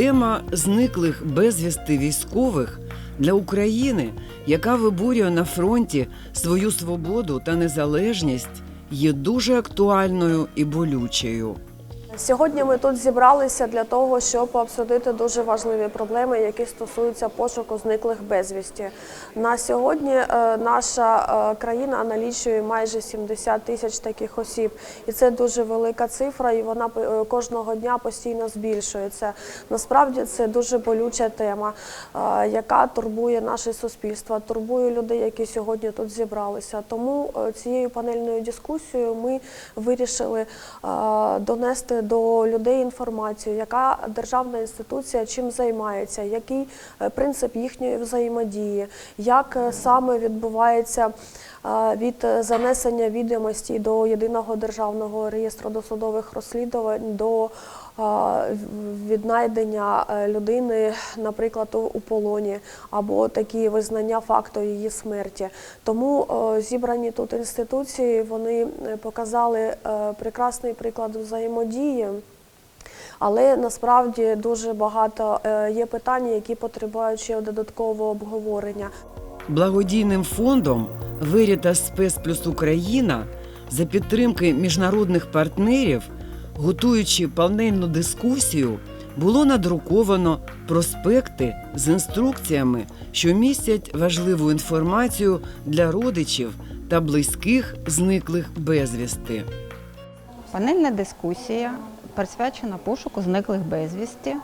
Тема зниклих безвісти військових для України, яка виборює на фронті свою свободу та незалежність, є дуже актуальною і болючою. Сьогодні ми тут зібралися для того, щоб обсудити дуже важливі проблеми, які стосуються пошуку зниклих безвісті. На сьогодні е, наша е, країна налічує майже 70 тисяч таких осіб, і це дуже велика цифра, і вона е, кожного дня постійно збільшується. Насправді це дуже болюча тема, яка турбує наше суспільство, турбує людей, які сьогодні тут зібралися. Тому цією панельною дискусією ми вирішили донести до людей інформацію, яка державна інституція чим займається, який е, принцип їхньої взаємодії, як е, саме відбувається е, від занесення відомості до єдиного державного реєстру досудових розслідувань до віднайдення е, людини, наприклад, у- полоні або такі визнання факту її смерті. Тому е, зібрані тут інституції вони е, показали прекрасний приклад взаємодії. Але насправді дуже багато є питань, які потребують ще додаткового обговорення. Благодійним фондом Veritas Спес плюс Україна за підтримки міжнародних партнерів, готуючи панельну дискусію, було надруковано проспекти з інструкціями, що містять важливу інформацію для родичів та близьких зниклих безвісти. Панельна дискусія присвячена пошуку зниклих безвісті.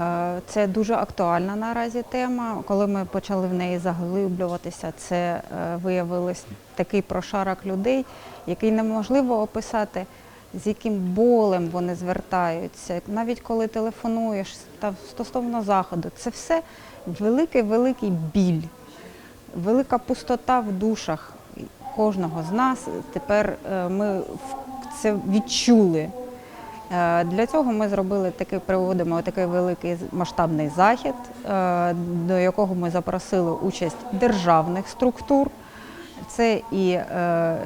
Е, Це дуже актуальна наразі тема. Коли ми почали в неї заглиблюватися, це е, виявилось такий прошарок людей, який неможливо описати, з яким болем вони звертаються. Навіть коли телефонуєш та стосовно заходу, це все великий-великий біль, велика пустота в душах кожного з нас. Тепер е, ми це відчули. Е, Для цього ми зробили такий, проводимо такий великий масштабний захід, е, до якого ми запросили участь державних структур. Це і е,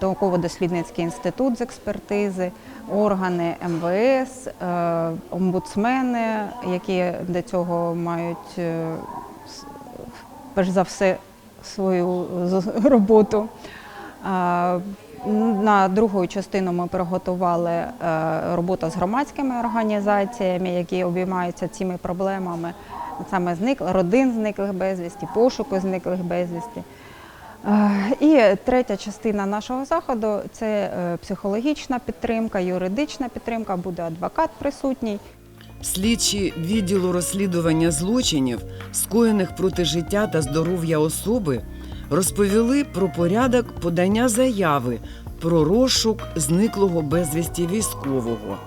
науково-дослідницький інститут з експертизи, органи МВС, е, омбудсмени, які до цього мають е, перш за все свою роботу. На другу частину ми приготували роботу з громадськими організаціями, які обіймаються цими проблемами, саме зник, родин зниклих безвісті, пошуку зниклих безвісті. Е, І третя частина нашого заходу це е, психологічна підтримка, юридична підтримка, буде адвокат присутній. Слідчі відділу розслідування злочинів, скоєних проти життя та здоров'я особи, розповіли про порядок подання заяви про розшук зниклого безвісті військового.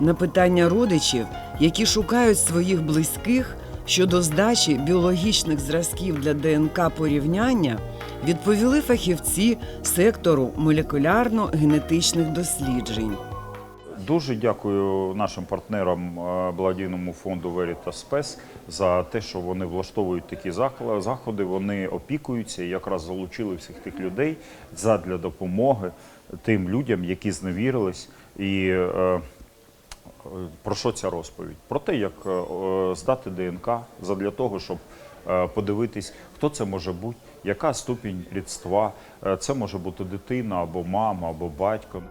На питання родичів, які шукають своїх близьких щодо здачі біологічних зразків для ДНК порівняння, відповіли фахівці сектору молекулярно-генетичних досліджень. Дуже дякую нашим партнерам е, благодійному фонду Veritas Spes за те, що вони влаштовують такі заходи. Вони опікуються і якраз залучили всіх тих людей задля допомоги тим людям, які зневірились. І е, про що ця розповідь? Про те, як е, е, здати ДНК задля того, щоб е, подивитись, хто це може бути, яка ступінь рідства. Е, Це може бути дитина або мама, або батько.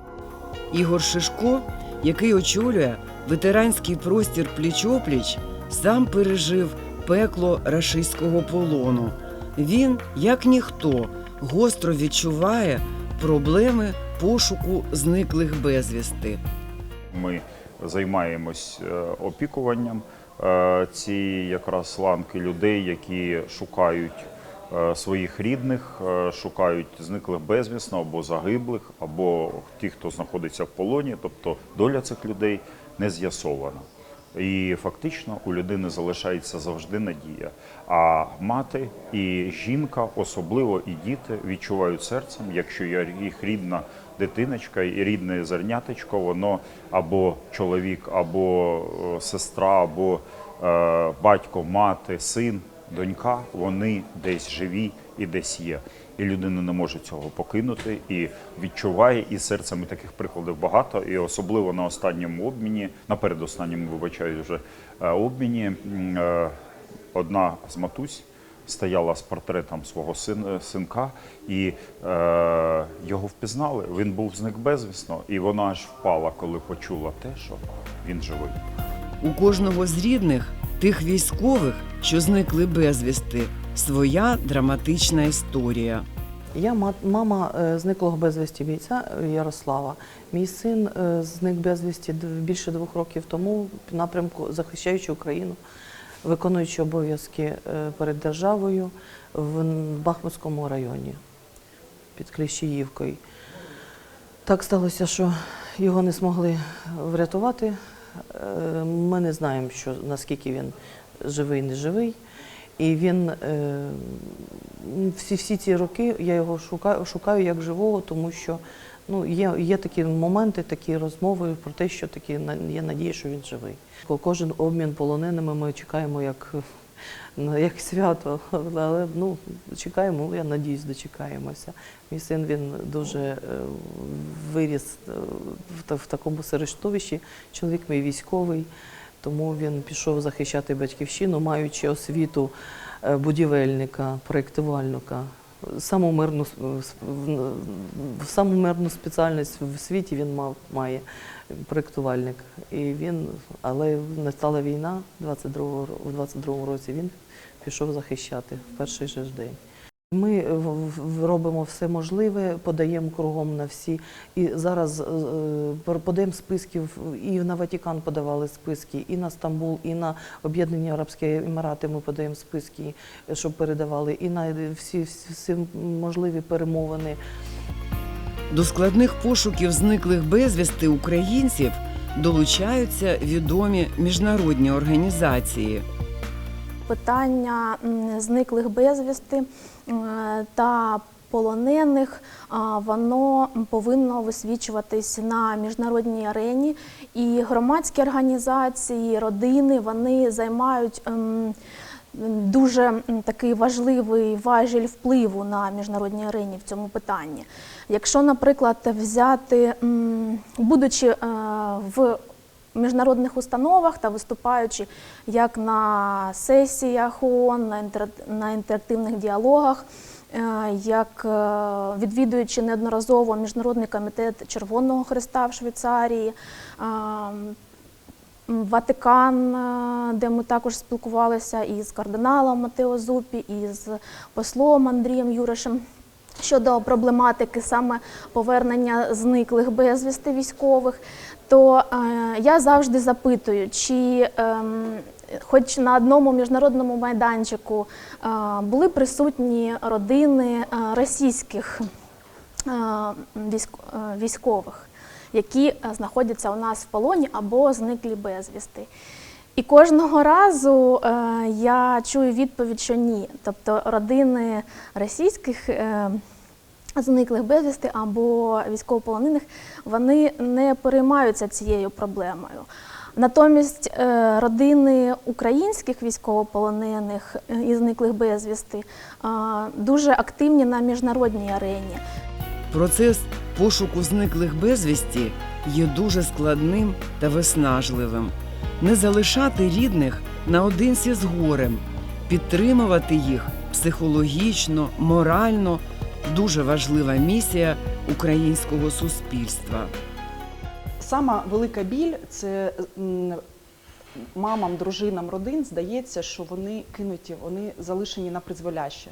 Ігор Шишко, який очолює ветеранський простір пліч-опліч, сам пережив пекло рашистського полону. Він, як ніхто, гостро відчуває проблеми пошуку зниклих безвісти. Ми займаємось е, опікуванням е, цієї якраз ланки людей, які шукають е, своїх рідних, шукають зниклих безвісно або загиблих, або ті, хто знаходиться в полоні. Тобто доля цих людей не з'ясована. І фактично у людини залишається завжди надія. А мати і жінка, особливо і діти, відчувають серцем, якщо їх рідна дитиночка і рідне зернятечко, воно або чоловік, або е, сестра, або е, батько, мати, син, донька, вони десь живі і десь є. і людина не може цього покинути, і відчуває, і серцем таких прикладів багато. І особливо на останньому обміні, на передостанньому, вибачаю, вже е, обміні, одна з матусь стояла з портретом свого син, синка, і е, його впізнали. Він був зник безвісно, і вона аж впала, коли почула те, що він живий. У кожного з рідних тих військових, що зникли безвісти, своя драматична історія. Я ма- мама е, зниклого безвісті бійця е, Ярослава. Мій син е, зник безвісті більше двох років тому в напрямку захищаючи Україну, виконуючи обов'язки е, перед державою в Бахмутському районі під Кліщіївкою. Так сталося, що його не змогли врятувати. Е, Ми не знаємо, що, наскільки він живий, не живий. І він е, всі, всі ці роки я його шукаю, шукаю як живого, тому що ну, є, є такі моменти, такі розмови про те, що такі є надія, що він живий. Кожен обмін полоненими ми чекаємо як, як свято, але ну, чекаємо, я надіюсь, дочекаємося. Мій син він дуже е, виріс е, в, в такому середовищі. Чоловік мій військовий, тому він пішов захищати батьківщину, маючи освіту е, будівельника, проєктувальника. Саму мирну, в- саму мирну спеціальність в світі він мав, має проєктувальник. І він, але настала війна 22 ро- у 22-му році, він пішов захищати в перший же ж день. Ми в- робимо все можливе, подаємо кругом на всі. І зараз е, е, подаємо списків, і на Ватикан подавали списки, і на Стамбул, і на Об'єднані Арабські Емірати ми подаємо списки, е, щоб передавали, і на всі, всі можливі перемовини. До складних пошуків зниклих безвісти українців долучаються відомі міжнародні організації. Питання зниклих безвісти та полонених, воно повинно висвічуватись на міжнародній арені. І громадські організації, родини вони займають ем, дуже такий важливий важіль впливу на міжнародній арені в цьому питанні. Якщо, наприклад, взяти, будучи е, в міжнародних установах та виступаючи як на сесіях ООН, на, інтер... на інтерактивних діалогах, е, як е, відвідуючи неодноразово Міжнародний комітет Червоного Христа в Швейцарії, е, Ватикан, де ми також спілкувалися із кардиналом Матео Зупі, і з послом Андрієм Юришем щодо проблематики саме повернення зниклих безвісти військових, то е, я завжди запитую, чи ем, хоч на одному міжнародному майданчику е, були присутні родини е, російських військ- військових, які знаходяться у нас в полоні або зниклі безвісти. І кожного разу я чую відповідь, що ні. Тобто родини російських зниклих безвісти або військовополонених вони не переймаються цією проблемою. Натомість е, родини українських військовополонених е, і зниклих безвісти е, дуже активні на міжнародній арені. Процес пошуку зниклих безвісті є дуже складним та виснажливим. Не залишати рідних наодинці з горем, підтримувати їх психологічно, морально дуже важлива місія українського суспільства. Сама велика біль це мамам, дружинам родин здається, що вони кинуті, вони залишені на призволяще.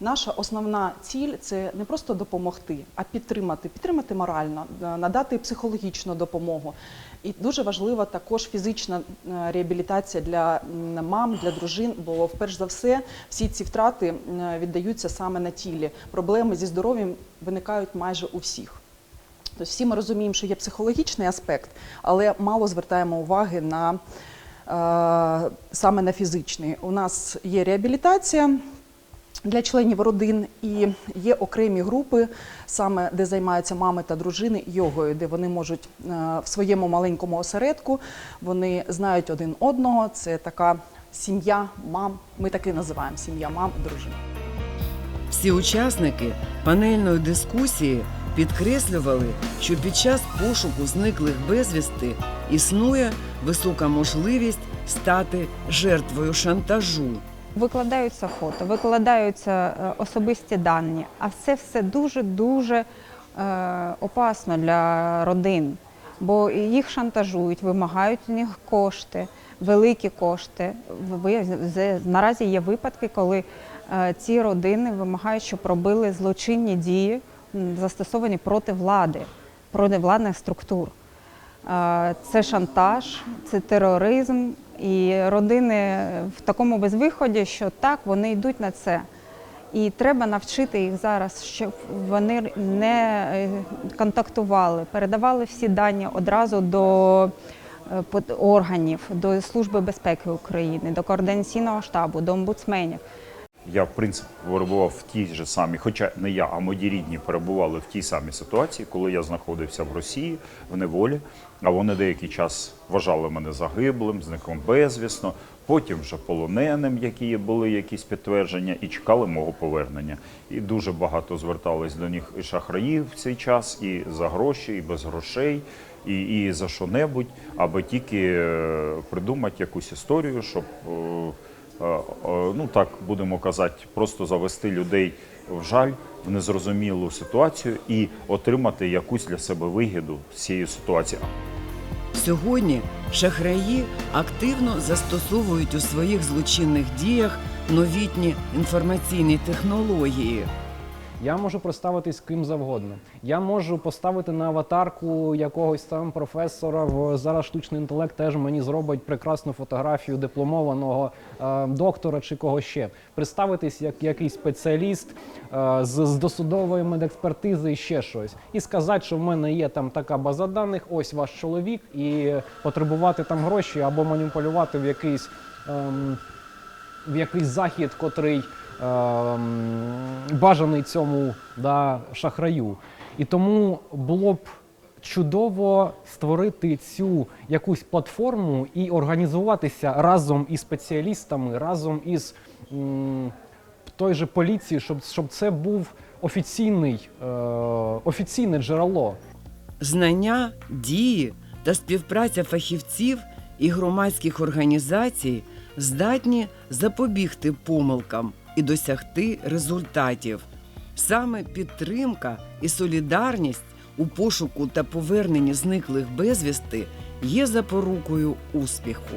Наша основна ціль це не просто допомогти, а підтримати, підтримати морально, е, надати психологічну допомогу. І дуже важлива також фізична е, реабілітація для мам, для дружин, бо вперш за все всі ці втрати віддаються саме на тілі. Проблеми зі здоров'ям виникають майже у всіх. Тобто всі ми розуміємо, що є психологічний аспект, але мало звертаємо уваги на е, саме на фізичний. У нас є реабілітація для членів родин і є окремі групи, саме де займаються мами та дружини йогою, де вони можуть е, в своєму маленькому осередку, вони знають один одного. Це така сім'я мам. Ми так називаємо сім'я мам і дружин. Всі учасники панельної дискусії підкреслювали, що під час пошуку зниклих безвісти існує висока можливість стати жертвою шантажу. Викладаються фото, викладаються е, особисті дані, а це все дуже дуже е, опасно для родин, бо їх шантажують, вимагають у них кошти, великі кошти. Наразі є випадки, коли е, ці родини вимагають, щоб робили злочинні дії, застосовані проти влади, проти владних структур. Це шантаж, це тероризм, і родини в такому безвиході, що так, вони йдуть на це. І треба навчити їх зараз, щоб вони не е, контактували, передавали всі дані одразу до е, органів, до Служби безпеки України, до координаційного штабу, до омбудсменів. Я, в принципі, перебував в тій же самій, хоча не я, а мої рідні перебували в тій самій ситуації, коли я знаходився в Росії в неволі. А вони деякий час вважали мене загиблим, зниклим безвісно, потім вже полоненим, які були якісь підтвердження, і чекали мого повернення. І дуже багато звертались до них і шахраїв в цей час, і за гроші, і без грошей, і, і за що-небудь, аби тільки е, придумати якусь історію, щоб. Е, е, ну так будемо казати, просто завести людей в жаль, в незрозумілу ситуацію і отримати якусь для себе вигіду з цієї ситуації. Сьогодні шахраї активно застосовують у своїх злочинних діях новітні інформаційні технології. Я можу представитись ким завгодно. Я можу поставити на аватарку якогось там професора. В зараз штучний інтелект теж мені зробить прекрасну фотографію дипломованого е, доктора чи кого ще. Представитись як якийсь спеціаліст е, з, з досудової медекспертизи і ще щось, і сказати, що в мене є там така база даних, ось ваш чоловік, і потребувати там гроші або маніпулювати в якийсь. ем, в якийсь захід, котрий бажаний цьому да, шахраю. І тому було б чудово створити цю якусь платформу і організуватися разом із спеціалістами, разом із м, той же поліцією, щоб, щоб це був офіційний, е, офіційне джерело. Знання, дії та співпраця фахівців і громадських організацій здатні запобігти помилкам і досягти результатів. Саме підтримка і солідарність у пошуку та поверненні зниклих безвісти є запорукою успіху.